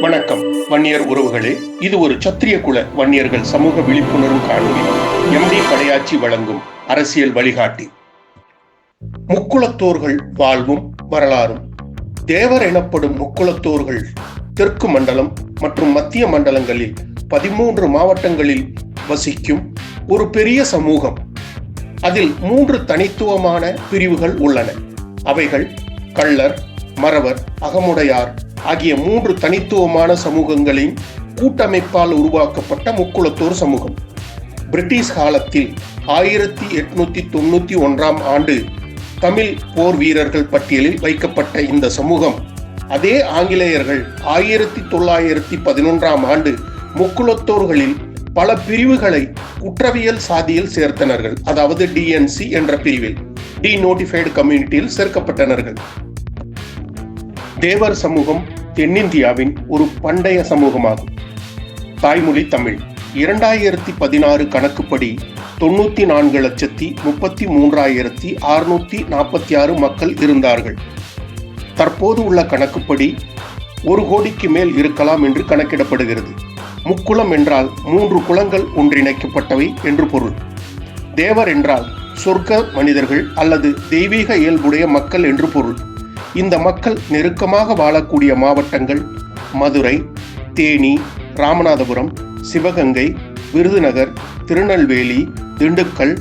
வணக்கம். வன்னியர் உறவுகளே இது ஒரு சத்திரிய குல வன்னியர்கள் சமூக விழிப்புணர்வு காணொலி எம்டி படையாச்சி வழங்கும் அரசியல் வழிகாட்டி. முக்குளத்தோர்கள் வாழ்வும் வரலாறும். தேவர் எனப்படும் முக்குளத்தோர்கள் தெற்கு மண்டலம் மற்றும் மத்திய மண்டலங்களில் பதிமூன்று மாவட்டங்களில் வசிக்கும் ஒரு பெரிய சமூகம். அதில் மூன்று தனித்துவமான பிரிவுகள் உள்ளன. அவைகள் கள்ளர் மறவர் அகமுடையார் ஆகிய மூன்று தனித்துவமான சமூகங்களின் கூட்டமைப்பால் உருவாக்கப்பட்ட முக்குளத்தோர் சமூகம். பிரிட்டிஷ் காலத்தில் ஆயிரத்தி எட்நூத்தி தொண்ணூத்தி ஒன்றாம் ஆண்டு தமிழ் போர் வீரர்கள் பட்டியலில் வைக்கப்பட்ட இந்த சமூகம். அதே ஆங்கிலேயர்கள் ஆயிரத்தி தொள்ளாயிரத்தி பதினொன்றாம் ஆண்டு முக்குளத்தோர்களில் பல பிரிவுகளை குற்றவியல் சாதியில் சேர்த்தனர்கள். அதாவது டிஎன்சி என்ற பிரிவில் டி நோட்டிஃபைடு கம்யூனிட்டியில் சேர்க்கப்பட்டனர்கள். தேவர் சமூகம் தென்னிந்தியாவின் ஒரு பண்டைய சமூகமாகும். தாய்மொழி தமிழ். இரண்டாயிரத்தி பதினாறு கணக்குப்படி தொண்ணூத்தி நான்கு லட்சத்தி முப்பத்தி மூன்றாயிரத்தி அறுநூத்தி நாற்பத்தி ஆறு மக்கள் இருந்தார்கள். தற்போது உள்ள கணக்குப்படி ஒரு கோடிக்கு மேல் இருக்கலாம் என்று கணக்கிடப்படுகிறது. முக்குளம் என்றால் மூன்று குளங்கள் ஒன்றிணைக்கப்பட்டவை என்று பொருள். தேவர் என்றால் சொர்க்க மனிதர்கள் அல்லது தெய்வீக இயல்புடைய மக்கள் என்று பொருள். இந்த மக்கள் நெருக்கமாக வாழக்கூடிய மாவட்டங்கள் மதுரை தேனி ராமநாதபுரம் சிவகங்கை விருதுநகர் திருநெல்வேலி திண்டுக்கல்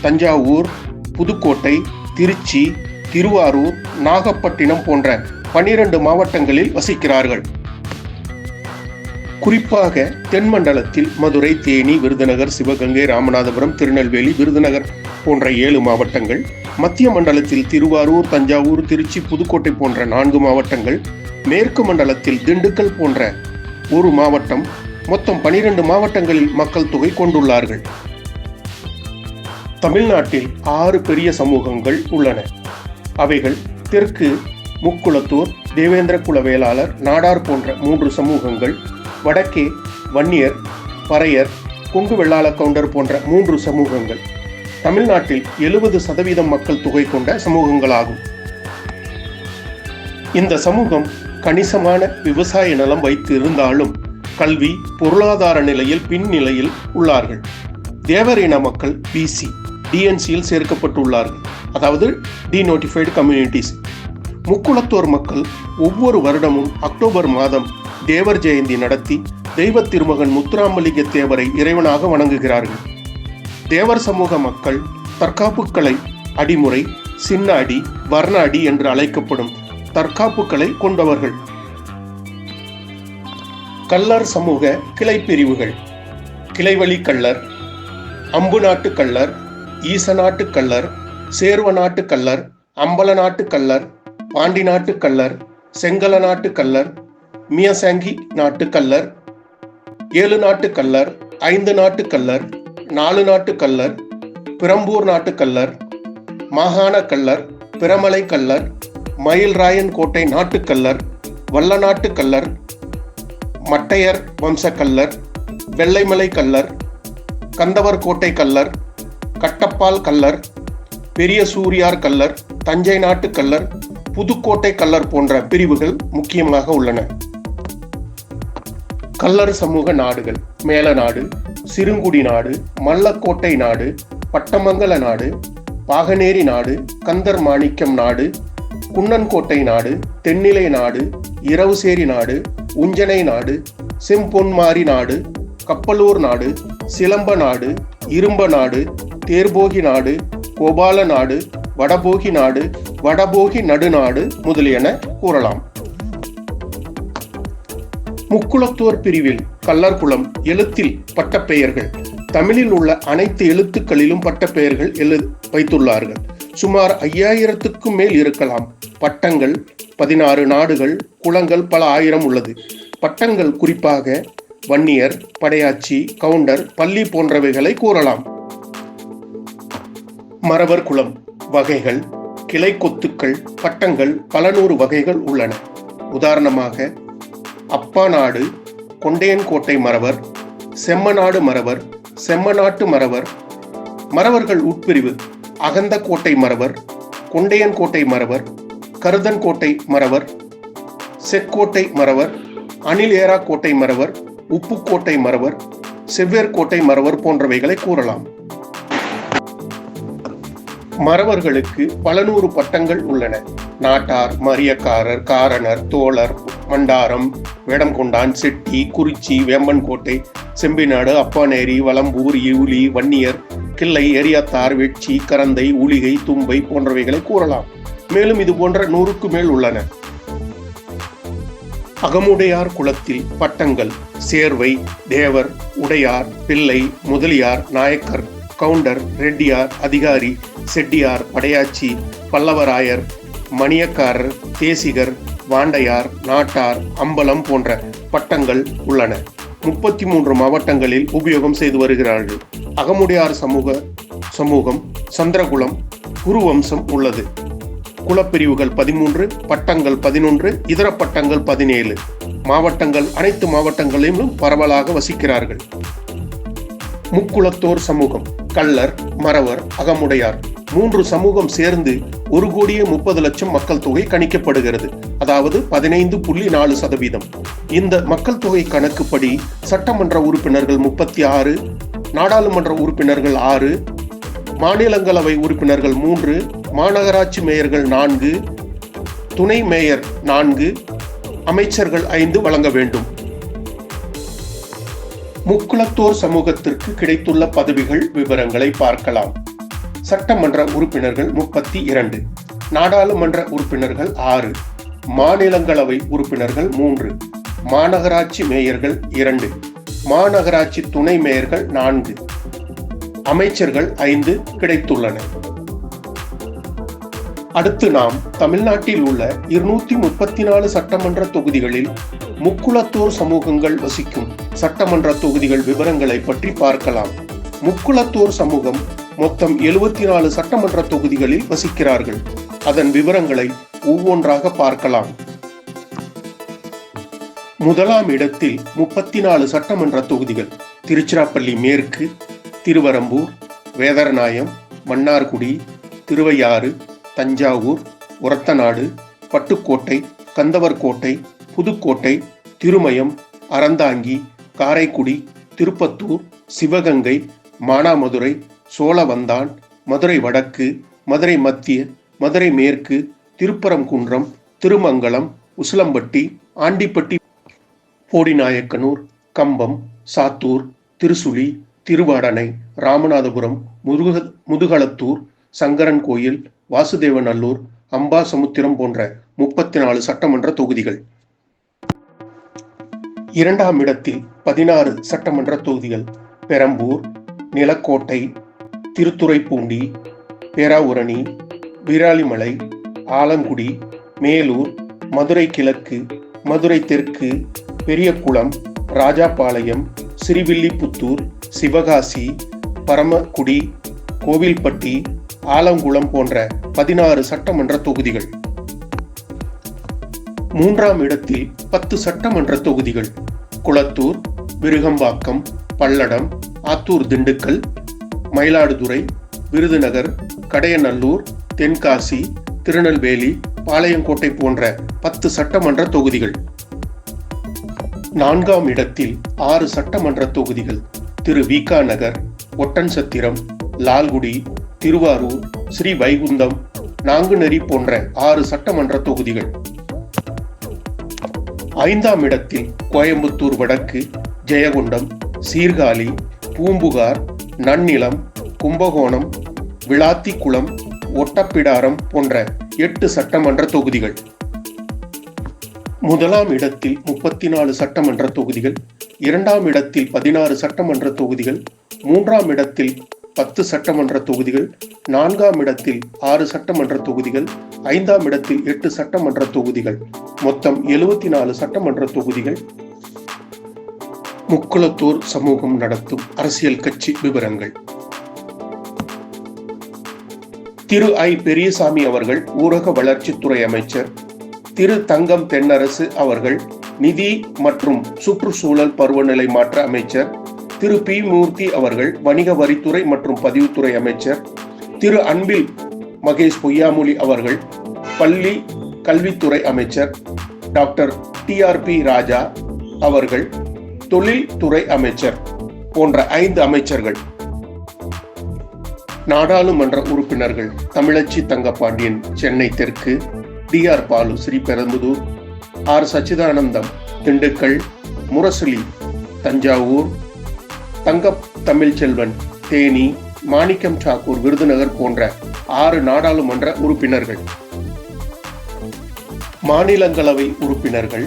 தஞ்சாவூர் புதுக்கோட்டை திருச்சி திருவாரூர் நாகப்பட்டினம் போன்ற பனிரெண்டு மாவட்டங்களில் வசிக்கிறார்கள். குறிப்பாக தென்மண்டலத்தில் மதுரை தேனி விருதுநகர் சிவகங்கை ராமநாதபுரம் திருநெல்வேலி விருதுநகர் போன்ற ஏழு மாவட்டங்கள் மத்திய மண்டலத்தில் திருவாரூர் தஞ்சாவூர் திருச்சி புதுக்கோட்டை போன்ற நான்கு மாவட்டங்கள் மேற்கு மண்டலத்தில் திண்டுக்கல் போன்ற ஒரு மாவட்டம் மொத்தம் பனிரெண்டு மாவட்டங்களில் மக்கள் தொகை கொண்டுள்ளார்கள். தமிழ்நாட்டில் ஆறு பெரிய சமூகங்கள் உள்ளன. அவைகள் தெற்கு முக்குளத்தூர் தேவேந்திர குல வேளாளர் நாடார் போன்ற மூன்று சமூகங்கள் வடக்கே வன்னியர் பறையர் கொங்கு வெள்ளாள கவுண்டர் போன்ற மூன்று சமூகங்கள். தமிழ்நாட்டில் எழுபது சதவீதம் மக்கள் தொகை கொண்ட சமூகங்களாகும். இந்த சமூகம் கணிசமான விவசாய நலம் வைத்து இருந்தாலும் கல்வி பொருளாதார நிலையில் பின்னிலையில் உள்ளார்கள். தேவர் இன மக்கள் பிசி டிஎன்சியில் சேர்க்கப்பட்டுள்ளார்கள். அதாவது டிநோட்டிஃபைடு கம்யூனிட்டிஸ் முக்குளத்தோர் மக்கள் ஒவ்வொரு வருடமும் அக்டோபர் மாதம் தேவர் ஜெயந்தி நடத்தி தெய்வ திருமகன் முத்துராமலிங்க தேவரை இறைவனாக வணங்குகிறார்கள். தேவர் சமூக மக்கள் தற்காப்பு கலை அடிமுறை சின்ன அடி வர்ண அடி என்று அழைக்கப்படும் தற்காப்புக்களை கொண்டவர்கள். கல்லர் சமூக கிளை பிரிவுகள் கிளைவழி கள்ளர் அம்பு நாட்டு கள்ளர் ஈச நாட்டு கள்ளர் சேர்வ நாட்டு கள்ளர் அம்பல நாட்டு கள்ளர் பாண்டி நாட்டு கள்ளர் செங்கல நாட்டு கள்ளர் மியசங்கி நாட்டு கள்ளர் ஏழு நாட்டு கள்ளர் ஐந்து நாட்டு கள்ளர் நாலு நாட்டு கல்லர் பிரம்பூர் நாட்டு கல்லர் மாகாண கல்லர் பிரமலை கல்லர் மயில்ராயன் கோட்டை நாட்டுக்கல்லர் வல்லநாட்டு கல்லர் மட்டையர் வம்சக்கல்லர் வெள்ளைமலை கல்லர் கந்தவர் கோட்டை கல்லர் கட்டப்பால் கல்லர் பெரிய சூரியார் கல்லர் தஞ்சை நாட்டு கல்லர் புதுக்கோட்டை கல்லர் போன்ற பிரிவுகள் முக்கியமாக உள்ளன. கல்லர் சமூக நாடுகள் மேல நாடு சிறுங்குடி நாடு மல்லக்கோட்டை நாடு பட்டமங்கல நாடு பாகனேரி நாடு கந்தர் மாணிக்கம் நாடு குன்னன்கோட்டை நாடு தென்னிலை நாடு இரவுசேரி நாடு உஞ்சனை நாடு செம்பொன்மாரி நாடு கப்பலூர் நாடு சிலம்ப நாடு இரும்ப நாடு தேர்போகி நாடு கோபால நாடு வடபோகி நாடு வடபோகி நடுநாடு முதலியன கூறலாம். முக்குளத்தோர் பிரிவில் கல்லர்குளம் எழுத்தில் பட்டப்பெயர்கள். தமிழில் உள்ள அனைத்து எழுத்துக்களிலும் பட்டப்பெயர்கள் எழு வைத்துள்ளார்கள். சுமார் ஐயாயிரத்துக்கும் மேல் இருக்கலாம். பட்டங்கள் பதினாறு நாடுகள் குளங்கள் பல ஆயிரம் உள்ளது. பட்டங்கள் குறிப்பாக வன்னியர் படையாச்சி கவுண்டர் பள்ளி போன்றவைகளை கூறலாம். மரவர் குளம் வகைகள் கிளை கொத்துக்கள் பட்டங்கள் பல நூறு வகைகள் உள்ளன. உதாரணமாக அப்பா நாடு கொண்டையன்கோட்டை மறவர் செம்மநாடு மறவர் செம்மநாட்டு மறவர் மறவர்கள் உட்பிரிவு அகந்த கோட்டை மறவர் கொண்டையன்கோட்டை மறவர் கருதன்கோட்டை மறவர் செக்கோட்டை மறவர் அணில் ஏரா கோட்டை மறவர் உப்புக்கோட்டை மறவர் செவ்வேர்கோட்டை மறவர் போன்றவைகளை கூறலாம். மறவர்களுக்கு பல நூறு பட்டங்கள் உள்ளன. நாட்டார் மரியக்காரர் காரணர் தோழர் மண்டாரம் வேடம்கொண்டான் செட்டி குறிச்சி வேம்பன்கோட்டை செம்பிநாடு அப்பானேரி வலம்பூர் இவுலி வன்னியர் கிள்ளை எரியாத்தார் வெட்சி கரந்தை உளிகை தும்பை போன்றவைகளை கூறலாம். மேலும் இது போன்ற நூறுக்கு மேல் உள்ளன. அகமுடையார் குலத்தில் பட்டங்கள் சேர்வை தேவர் உடையார் பிள்ளை முதலியார் நாயக்கர் கவுண்டர் ரெட்டியார் அதிகாரி செட்டியார் படையாச்சி பல்லவராயர் மணியக்காரர் தேசிகர் வாண்டையார் நாட்டார் அம்பலம் போன்ற பட்டங்கள் உள்ளன. முப்பத்தி மூன்று மாவட்டங்களில் உபயோகம் செய்து வருகிறார்கள். அகமுடையார் சமூக சமூகம் சந்திரகுலம் குருவம்சம் உள்ளது. குலப்பிரிவுகள் பதிமூன்று பட்டங்கள் பதினொன்று இதர பட்டங்கள் பதினேழு. மாவட்டங்கள் அனைத்து மாவட்டங்களிலும் பரவலாக வசிக்கிறார்கள். முக்குலத்தோர் சமூகம். கள்ளர் மறவர் அகமுடையார் மூன்று சமூகம் சேர்ந்து ஒரு கோடியே முப்பது லட்சம் மக்கள் தொகை கணிக்கப்படுகிறது. அதாவது பதினைந்து புள்ளி நாலு சதவீதம். இந்த மக்கள் தொகை கணக்குப்படி சட்டமன்ற உறுப்பினர்கள் முப்பத்தி ஆறு நாடாளுமன்ற உறுப்பினர்கள் ஆறு மாநிலங்களவை உறுப்பினர்கள் மூன்று மாநகராட்சி மேயர்கள் நான்கு துணை மேயர் நான்கு அமைச்சர்கள் ஐந்து வழங்க வேண்டும். முக்குளத்தோர் சமூகத்திற்கு கிடைத்துள்ள பதவிகள் விவரங்களை பார்க்கலாம். சட்டமன்ற உறுப்பினர்கள் முப்பத்தி இரண்டு. நாடாளுமன்ற உறுப்பினர்கள் ஆறு. மாநிலங்களவை உறுப்பினர்கள் மூன்று. மாநகராட்சி மேயர்கள் இரண்டு. மாநகராட்சி துணை மேயர்கள் நான்கு. அமைச்சர்கள் ஐந்து கிடைத்துள்ளன. அடுத்து நாம் தமிழ்நாட்டில் உள்ள இருநூத்தி முப்பத்தி நாலு சட்டமன்ற தொகுதிகளில் முக்குளத்தூர் சமூகங்கள் வசிக்கும் சட்டமன்ற தொகுதிகள் விவரங்களை பற்றி பார்க்கலாம். முக்குளத்தூர் சமூகம் மொத்தம் எழுபத்தி நாலு சட்டமன்ற தொகுதிகளில் வசிக்கிறார்கள். அதன் விவரங்களை ஒவ்வொன்றாக பார்க்கலாம். முதலாம் இடத்தில் முப்பத்தி நாலு சட்டமன்ற தொகுதிகள். திருச்சிராப்பள்ளி மேற்கு திருவரம்பூர் வேதரநாயம் மன்னார்குடி திருவையாறு தஞ்சாவூர் ஒரத்தநாடு பட்டுக்கோட்டை கந்தவர்கோட்டை புதுக்கோட்டை திருமயம் அறந்தாங்கி காரைக்குடி திருப்பத்தூர் சிவகங்கை மானாமதுரை சோழவந்தான் மதுரை வடக்கு மதுரை மத்திய மதுரை மேற்கு திருப்பரங்குன்றம் திருமங்கலம் உசிலம்பட்டி ஆண்டிப்பட்டி போடிநாயக்கனூர் கம்பம் சாத்தூர் திருசுழி திருவாடனை ராமநாதபுரம் முருக முதுகளத்தூர் சங்கரன் கோயில் வாசுதேவநல்லூர் அம்பாசமுத்திரம் போன்ற முப்பத்தி நாலு சட்டமன்ற தொகுதிகள். இரண்டாம் இடத்தில் பதினாறு சட்டமன்ற தொகுதிகள். பெரம்பூர் நிலக்கோட்டை திருத்துறைப்பூண்டி பேராவூரணி விராலிமலை ஆலங்குடி மேலூர் மதுரை கிழக்கு மதுரை தெற்கு பெரியகுளம் ராஜாபாளையம் ஸ்ரீவில்லிபுத்தூர் சிவகாசி பரமக்குடி கோவில்பட்டி ஆலங்குளம் போன்ற பதினாறு சட்டமன்ற தொகுதிகள். மூன்றாம் இடத்தில் பத்து சட்டமன்ற தொகுதிகள். குளத்தூர் விருகம்பாக்கம் பல்லடம் ஆத்தூர் திண்டுக்கல் மயிலாடுதுறை விருதுநகர் கடையநல்லூர் தென்காசி திருநெல்வேலி பாளையங்கோட்டை போன்ற பத்து சட்டமன்ற தொகுதிகள். நான்காம் இடத்தில் ஆறு சட்டமன்ற தொகுதிகள். திரு. விகா நகர் ஒட்டன்சத்திரம் லால்குடி திருவாரூர் ஸ்ரீ வைகுந்தம் நாங்குநெறி போன்ற ஆறு சட்டமன்ற தொகுதிகள். ஐந்தாம் இடத்தில் கோயம்புத்தூர் வடக்கு ஜெயகுண்டம் சீர்காழி பூம்புகார் நன்னிலம் கும்பகோணம் விளாத்திக்குளம் ஒட்டப்பிடாரம் போன்ற எட்டு சட்டமன்ற தொகுதிகள். முதலாம் இடத்தில் முப்பத்தி நாலு சட்டமன்ற தொகுதிகள் இரண்டாம் இடத்தில் பதினாறு சட்டமன்ற தொகுதிகள் மூன்றாம் இடத்தில் பத்து சட்டமன்ற தொகுதிகள் நான்காம் இடத்தில் ஆறு சட்டமன்ற தொகுதிகள் ஐந்தாம் இடத்தில் எட்டு சட்டமன்ற தொகுதிகள். மொத்தம் எழுபத்தி நாலு சட்டமன்ற தொகுதிகள். முக்குளத்தூர் சமூகம் நடத்தும் அரசியல் கட்சி விவரங்கள். திரு ஐ. பெரியசாமி அவர்கள் ஊரக வளர்ச்சித்துறை அமைச்சர். திரு தங்கம் தென்னரசு அவர்கள் நிதி மற்றும் சுற்றுச்சூழல் பருவநிலை மாற்ற அமைச்சர். திரு பி மூர்த்தி அவர்கள் வணிக வரித்துறை மற்றும் பதிவுத்துறை அமைச்சர் திரு அன்பில் மகேஷ் பொய்யாமொழி அவர்கள் பள்ளி கல்வித்துறை அமைச்சர் doctor T R B Raja அவர்கள் தொழில்துறை அமைச்சர் போன்ற ஐந்து அமைச்சர்கள். நாடாளுமன்ற உறுப்பினர்கள் தமிழச்சி தங்கப்பாண்டியன் சென்னை தெற்கு T R Baalu Sriperumbudur R Sachithanandam Dindigul Murasoli Thanjavur Thanga Tamilselvan Theni மாணிக்கம் சாக்கூர் விருதுநகர் போன்ற ஆறு நாடாளுமன்ற உறுப்பினர்கள். மாநிலங்களவை உறுப்பினர்கள்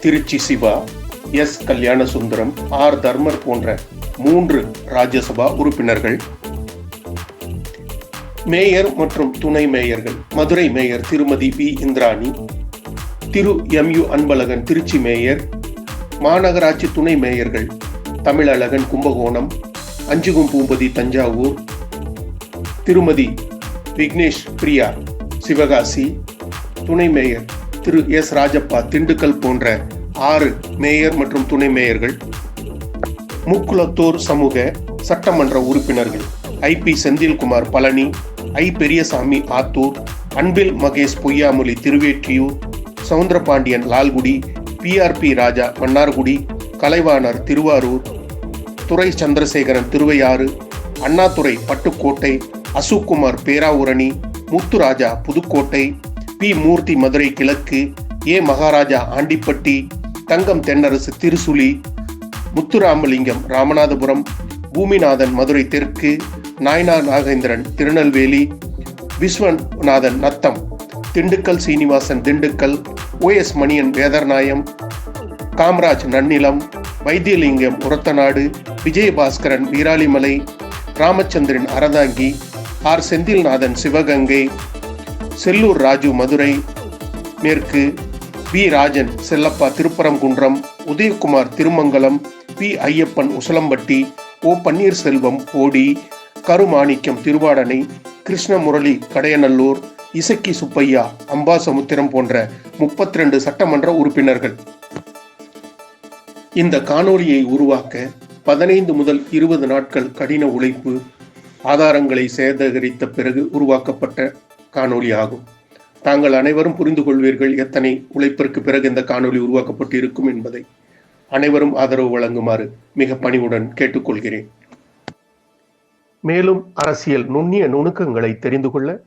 திருச்சி சிவா எஸ். கல்யாணசுந்தரம் ஆர். தர்மர் போன்ற மூன்று ராஜ்யசபா உறுப்பினர்கள். மேயர் மற்றும் துணை மேயர்கள் Madurai mayor Thirumathi P. Indrani Thiru. M. U. Anbazhagan Tiruchi mayor மாநகராட்சி துணை மேயர்கள் தமிழழகன் கும்பகோணம் அஞ்சுகும் பூம்பதி தஞ்சாவூர் திருமதி விக்னேஷ் பிரியா சிவகாசி துணை மேயர் திரு எஸ் ராஜப்பா திண்டுக்கல் போன்ற ஆறு மேயர் மற்றும் துணை மேயர்கள் முக்குளத்தோர் சமூக சட்டமன்ற உறுப்பினர்கள் I P Senthilkumar Palani I Periyasamy Athoor Anbil Mahesh Poyyamozhi Thiruvottiyur Soundarapandian Lalgudi PRB Raja Mannargudi Kalaivanar Thiruvarur Durai Chandrasekaran Thiruvaiyaru Annadurai Pattukkottai Ashokkumar Peravurani Mutharaja Pudukkottai P. Moorthy Madurai கிழக்கு A. Maharaja Andipatti Thangam Thennarasu திருசுலி Muthuramalingam Ramanathapuram Boominathan Madurai தெற்கு Nayanar Nagendran Tirunelveli Viswanathan Natham Dindigul Srinivasan Dindigul O. S. Manian Vedaranyam Kamaraj Nannilam Vaithilingam Orathanadu Vijayabhaskaran Viralimalai Ramachandran Aranthangi R. Senthilnathan Sivaganga Sellur Raju Madurai மேற்கு V. Rajan Chellappa Thiruparankundram Udhayakumar Thirumangalam P. Iyappan Usilampatti O. Panneerselvam Bodi Karumanickam Thiruvadanai Krishnamurali Kadayanallur Isakki Subbaiah Ambasamudram போன்ற முப்பத்தி ரெண்டு சட்டமன்ற உறுப்பினர்கள். இந்த காணொளியை உருவாக்க பதினைந்து முதல் இருபது நாட்கள் கடின உழைப்பு ஆதாரங்களை சேகரித்த பிறகு உருவாக்கப்பட்ட காணொளி ஆகும் தாங்கள் அனைவரும் புரிந்து கொள்வீர்கள் எத்தனை உழைப்பிற்கு பிறகு இந்த காணொளி உருவாக்கப்பட்டு இருக்கும் என்பதை. அனைவரும் ஆதரவு வழங்குமாறு மிக பணிவுடன் கேட்டுக்கொள்கிறேன். மேலும் அரசியல் நுண்ணிய நுணுக்கங்களை தெரிந்து கொள்ள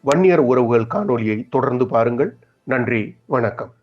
வன்னியர் உறவுகள் காணொளியை தொடர்ந்து பாருங்கள். நன்றி வணக்கம்.